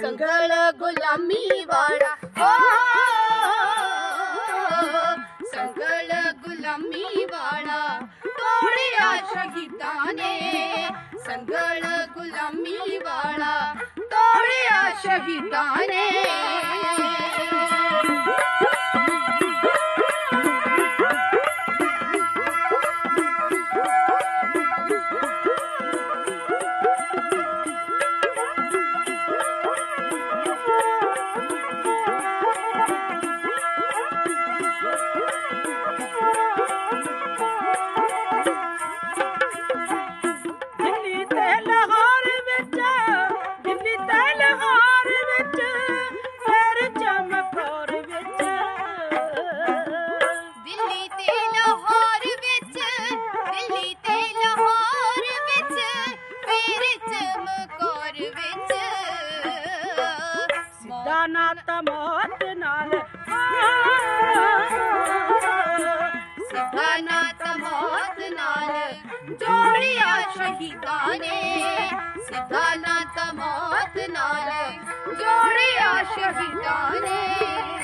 ਸੰਗਲ ਗੁਲਾਮੀ ਵਾਲਾ ਸੰਗਲ ਗੁਲਾਮੀ ਵਾਲਾ ਤੋੜਿਆ ਸ਼ਹੀਦਾਂ ਨੇ ਸੰਗਲ ਗੁਲਾਮੀ ਵਾਲਾ ਤੋੜਿਆ ਸ਼ਹੀਦਾਂ ਸਿੱਧਾ ਨਾਤਾ ਮੌਤ ਨਾਲ ਸਿੱਧਾ ਨਾਤ ਮੌਤ ਨਾਲ ਜੋੜਿਆ ਸ਼ਹੀਦਾਂ ਨੇ। ਸਿੱਧਾ ਨਾਤ ਮੌਤ ਨਾਲ ਜੋੜਿਆ ਸ਼ਹੀਦਾਂ ਨੇ।